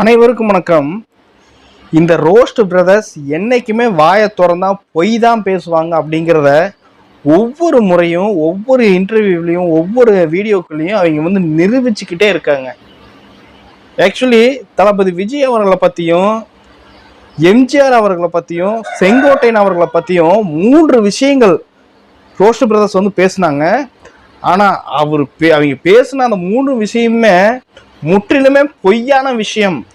அனைவருக்கும் வணக்கம். இந்த ரோஸ்ட் பிரதர்ஸ் என்றைக்குமே வாயை திறந்தா பொய் தான் பேசுவாங்க அப்படிங்கிறத ஒவ்வொரு முறையும் ஒவ்வொரு இன்டர்வியூலையும் ஒவ்வொரு வீடியோக்குள்ளேயும் அவங்க வந்து நிரூபிச்சுக்கிட்டே இருக்காங்க. ஆக்சுவலி தளபதி விஜய் அவர்களை பற்றியும் எம்ஜிஆர் அவர்களை பற்றியும் செங்கோட்டையன் அவர்களை பற்றியும் மூன்று விஷயங்கள் ரோஸ்ட் பிரதர்ஸ் வந்து பேசுனாங்க. ஆனால் அவர் பே அவங்க பேசின அந்த மூணு விஷயமே முற்றிலுமே பொய்யான விஷயம்.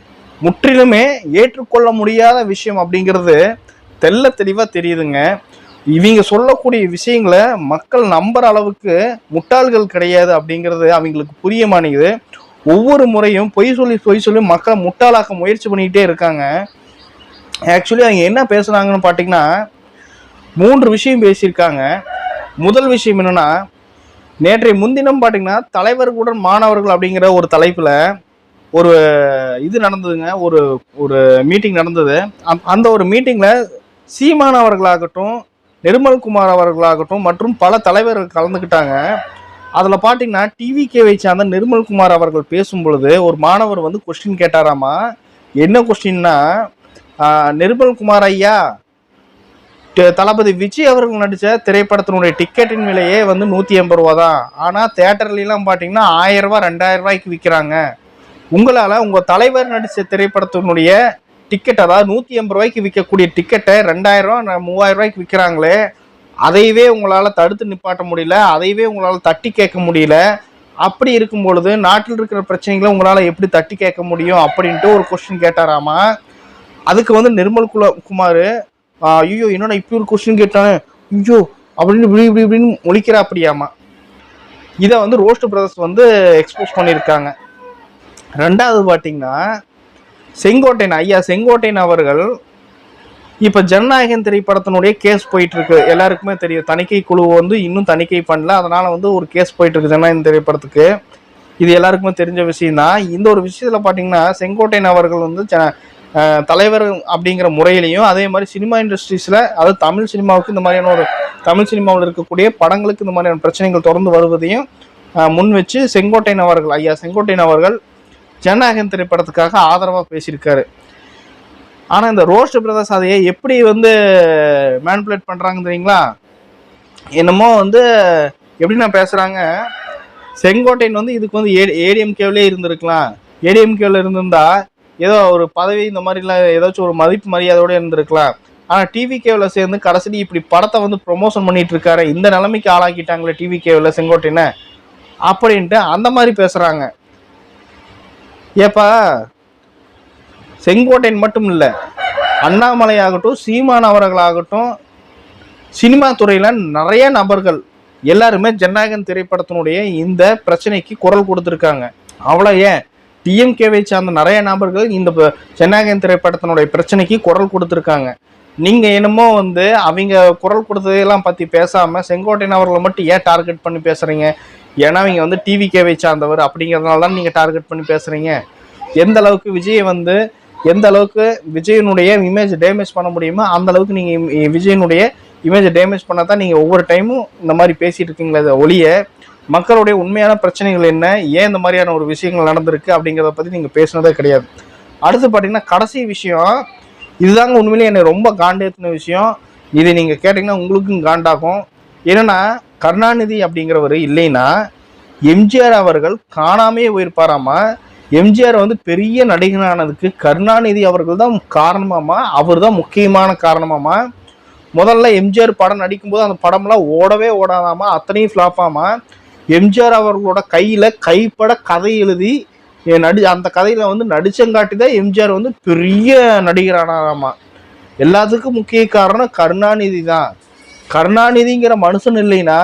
முற்றிலுமே ஏற்றுக்கொள்ள முடியாத விஷயம் அப்படிங்கிறது தெள்ள தெளிவாக தெரியுதுங்க. இவங்க சொல்லக்கூடிய விஷயங்களை மக்கள் நம்புற அளவுக்கு முட்டாள்கள் கிடையாது அப்படிங்கிறது அவங்களுக்கு புரிய மாட்டேங்குது. ஒவ்வொரு முறையும் பொய் சொல்லி பொய் சொல்லி மக்களை முட்டாளாக்க முயற்சி பண்ணிக்கிட்டே இருக்காங்க. ஆக்சுவலி அவங்க என்ன பேசுகிறாங்கன்னு பார்த்தீங்கன்னா மூன்று விஷயம் பேசியிருக்காங்க. முதல் விஷயம் என்னென்னா நேற்றைய முன்தினம் பார்த்தீங்கன்னா தலைவர்களுடன் மாணவர்கள் அப்படிங்கிற ஒரு தலைப்பில் ஒரு இது நடந்ததுங்க. ஒரு ஒரு மீட்டிங் நடந்தது. அந்த- அந்த ஒரு மீட்டிங்கில் சீமான் அவர்களாகட்டும் நிர்மல்குமார் அவர்களாகட்டும் மற்றும் பல தலைவர்கள் கலந்துக்கிட்டாங்க. அதில் பார்த்தீங்கன்னா டிவிகேவை சார்ந்த நிர்மல்குமார் அவர்கள் பேசும் பொழுது ஒரு மாணவர் வந்து கொஸ்டின் கேட்டாராமா? என்ன கொஸ்டின்னா நிர்மல் குமார் ஐயா தளபதி விஜய் அவர்கள் நடித்த திரைப்படத்தினுடைய டிக்கெட்டின் விலையே வந்து நூற்றி எண்பது ரூபா தான் ஆனால் தேட்டர்லாம் பார்த்தீங்கன்னா ஆயிரம் ரூபா ரெண்டாயிரம் ரூபாய்க்கு விற்கிறாங்க உங்களால் உங்கள் தலைவர் நடித்த திரைப்படத்தினுடைய டிக்கெட் அதாவது நூற்றி எண்பது ரூபாய்க்கு விற்கக்கூடிய டிக்கெட்டை ரெண்டாயிரம் ரூபா மூவாயிரம் ரூபாய்க்கு விற்கிறாங்களே அதையவே உங்களால் தடுத்து நிப்பாட்ட முடியல அதையவே உங்களால் தட்டி கேட்க முடியல. அப்படி இருக்கும் பொழுது நாட்டில் இருக்கிற பிரச்சனைகளை உங்களால் எப்படி தட்டி கேட்க முடியும் அப்படின்ட்டு ஒரு கொஸ்டின் கேட்டாராமா. அதுக்கு வந்து நிர்மல் குல குமார் ஐயோ என்னடா இப்படி ஒரு கொஸ்டின் கேட்டானே? ஐயோ அப்படின்னு இப்படி இப்படி இப்படின்னு முழிக்கிறா அப்படியாமா இதை வந்து ரோஸ்ட் பிரதர்ஸ் வந்து எக்ஸ்போஸ் பண்ணியிருக்காங்க. ரெண்டாவது பார்த்தீங்கன்னா செங்கோட்டையன் ஐயா செங்கோட்டையன் அவர்கள் இப்போ ஜனநாயகன் திரைப்படத்தினுடைய கேஸ் போயிட்டுருக்கு. எல்லாருக்குமே தெரியும். தணிக்கை குழு வந்து இன்னும் தணிக்கை பண்ணல. அதனால் வந்து ஒரு கேஸ் போயிட்டுருக்கு ஜனநாயகன் திரைப்படத்துக்கு. இது எல்லாருக்குமே தெரிஞ்ச விஷயம் தான் இந்த ஒரு விஷயத்தில் பார்த்தீங்கன்னா செங்கோட்டையன் அவர்கள் வந்து தலைவர் அப்படிங்கிற முறையிலையும் அதே மாதிரி சினிமா இண்டஸ்ட்ரீஸில் அதாவது தமிழ் சினிமாவுக்கு இந்த மாதிரியான ஒரு தமிழ் சினிமாவில் இருக்கக்கூடிய படங்களுக்கு இந்த மாதிரியான பிரச்சனைகள் தொடர்ந்து வருவதையும் முன் வச்சு செங்கோட்டையன் அவர்கள் ஐயா செங்கோட்டையன் அவர்கள் ஜனநாயகன் திரைப்படத்துக்காக ஆதரவாக பேசியிருக்காரு. ஆனால் இந்த ரோஸ்ட் பிரதர்ஸ் அதையே எப்படி வந்து மேன்புலேட் பண்ணுறாங்க தெரியுங்களா? என்னமோ வந்து எப்படி நான் பேசுகிறாங்க செங்கோட்டையன் வந்து இதுக்கு வந்து ஏ ஏடிஎம்கேவிலே இருந்திருக்கலாம். ஏடிஎம்கேவில் இருந்திருந்தா ஏதோ ஒரு பதவி இந்த மாதிரிலாம் ஏதாச்சும் ஒரு மதிப்பு மரியாதையோட இருந்திருக்கலாம். ஆனால் டிவி கேவில் சேர்ந்து கடைசி இப்படி படத்தை வந்து ப்ரொமோஷன் பண்ணிட்டு இருக்காரு. இந்த நிலைமைக்கு ஆளாக்கிட்டாங்களே டிவி கேவில் செங்கோட்டைன்னு அப்படின்ட்டு அந்த மாதிரி பேசுகிறாங்க ஏப்பா செங்கோட்டையன் மட்டும் இல்லை அண்ணாமலை ஆகட்டும் சீமான் அவர்களாகட்டும் சினிமா துறையில் நிறைய நபர்கள் எல்லாருமே ஜனநாயகன் திரைப்படத்தினுடைய இந்த பிரச்சனைக்கு குரல் கொடுத்துருக்காங்க. அவ்வளோ ஏன்? டிஎம்கேவை சார்ந்த நிறைய நபர்கள் இந்த சென்னாகன் ஜனநாயகன் திரைப்படத்தினுடைய பிரச்சனைக்கு குரல் கொடுத்துருக்காங்க. நீங்க என்னமோ வந்து அவங்க குரல் கொடுத்ததெல்லாம் பத்தி பேசாம செங்கோட்டையன் அவர்களை மட்டும் ஏன் டார்கெட் பண்ணி பேசுறீங்க? ஏன்னா அவங்க வந்து டிவி கேவை சார்ந்தவர். அப்படிங்கிறதுனால தான் நீங்க டார்கெட் பண்ணி பேசுறீங்க. எந்த அளவுக்கு விஜயை வந்து எந்த அளவுக்கு விஜயனுடைய இமேஜ் டேமேஜ் பண்ண முடியுமோ அந்த அளவுக்கு நீங்க விஜயனுடைய இமேஜ் டேமேஜ் பண்ணால் தான் நீங்க ஒவ்வொரு டைமும் இந்த மாதிரி பேசிட்டு இருக்கீங்களே ஒளிய ஒழிய மக்களுடைய உண்மையான பிரச்சனைகள் என்ன? ஏன் இந்த மாதிரியான ஒரு விஷயங்கள் நடந்திருக்கு அப்படிங்கிறத பற்றி நீங்கள் பேசுனதே கிடையாது. அடுத்து பார்த்தீங்கன்னா கடைசி விஷயம் இதுதாங்க உண்மையிலேயே என்னை ரொம்ப காண்டேத்தின விஷயம். இதை நீங்கள் கேட்டிங்கன்னா உங்களுக்கும் காண்டாகும். ஏன்னா கருணாநிதி அப்படிங்கிறவர் இல்லைன்னா எம்ஜிஆர் அவர்கள் காணாமே போயிருப்பாராமா? எம்ஜிஆர் வந்து பெரிய நடிகனானதுக்கு கருணாநிதி அவர்கள் தான் காரணமாமா? அவர் தான் முக்கியமான காரணமாமா? முதல்ல எம்ஜிஆர் படம் நடிக்கும்போது அந்த படம்லாம் ஓடவே ஓடாதாமா? அத்தனையும் ஃப்ளாப்பாமா எம்ஜிஆர் அவர்களோட கையில் கைப்பட கதை எழுதி நடி அந்த கதையில் வந்து நடிச்சங்காட்டி தான் எம்ஜிஆர் வந்து பெரிய நடிகரானாராமா. எல்லாத்துக்கும் முக்கிய காரணம் கருணாநிதி தான். கருணாநிதிங்கிற மனுஷன் இல்லைன்னா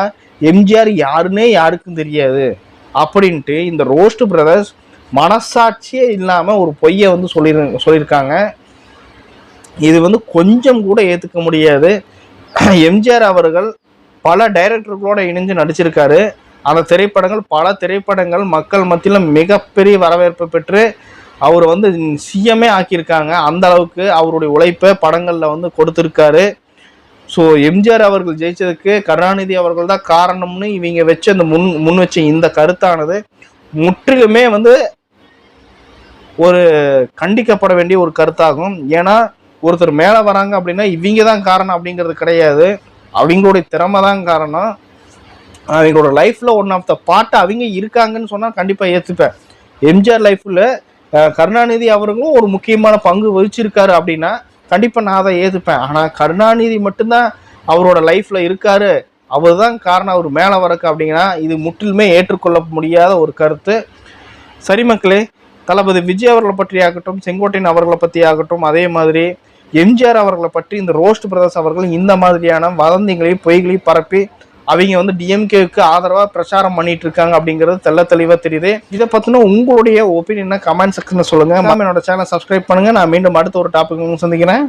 எம்ஜிஆர் யாருன்னே யாருக்கும் தெரியாது. அப்படின்ட்டு இந்த ரோஸ்ட் பிரதர்ஸ் மனசாட்சியே இல்லாமல் ஒரு பொய்யை வந்து சொல்லி சொல்லியிருக்காங்க. இது வந்து கொஞ்சம் கூட ஏற்றுக்க முடியாது. எம்ஜிஆர் அவர்கள் பல டைரக்டர்களோட இணைஞ்சு நடிச்சிருக்காரு. அந்த திரைப்படங்கள் பல திரைப்படங்கள் மக்கள் மத்தியில் மிகப்பெரிய வரவேற்பு பெற்று அவர் வந்து சிஎம்ஏ ஆக்கியிருக்காங்க. அந்த அளவுக்கு அவருடைய உழைப்பை படங்களில் வந்து கொடுத்துருக்காரு. ஸோ எம்ஜிஆர் அவர்கள் ஜெயிச்சதுக்கு கருணாநிதி அவர்கள் தான் காரணம்னு இவங்க வச்ச அந்த முன் முன் வச்ச இந்த கருத்தானது முற்றிலுமே வந்து ஒரு கண்டிக்கப்பட வேண்டிய ஒரு கருத்தாகும். ஏன்னா ஒருத்தர் மேலே வராங்க அப்படின்னா இவங்க தான் காரணம் அப்படிங்கிறது கிடையாது. அவங்களுடைய திறமை தான் காரணம். அவங்களோட லைஃப்பில் ஒன் ஆஃப் த பாட்டு அவங்க இருக்காங்கன்னு சொன்னால் கண்டிப்பாக ஏற்றுப்பேன் எம்ஜிஆர் லைஃப்பில் கருணாநிதி அவர்களும் ஒரு முக்கியமான பங்கு வகிச்சிருக்காரு அப்படின்னா கண்டிப்பாக நான் அதை ஏற்றுப்பேன் ஆனால் கருணாநிதி மட்டும்தான் அவரோட லைஃப்பில் இருக்காரு. அவர் தான் காரணம். அவர் மேலே வரக்கு அப்படிங்கன்னா இது முற்றிலுமே ஏற்றுக்கொள்ள முடியாத ஒரு கருத்து. சரி மக்களே தளபதி விஜய் அவர்களை பற்றி ஆகட்டும் செங்கோட்டையன் அவர்களை பற்றி ஆகட்டும் அதே மாதிரி எம்ஜிஆர் அவர்களை பற்றி இந்த ரோஸ்ட் பிரதர்ஸ் அவர்கள் இந்த மாதிரியான வதந்திகளையும் பொய்களையும் பரப்பி அவங்க வந்து டிஎம்கேவுக்கு ஆதரவாக பிரச்சாரம் பண்ணிட்டு இருக்காங்க அப்படிங்கிறது தெல்ல தெளிவாக தெரியுது. இதை பற்றின உங்களுடைய ஒப்பீனியனை கமெண்ட் செக்ஷனில் சொல்லுங்கள் மேம் என்னோட சேனல் சப்ஸ்கிரைப் பண்ணுங்கள் நான் மீண்டும் அடுத்த ஒரு டாபிக் சந்திக்கிறேன்.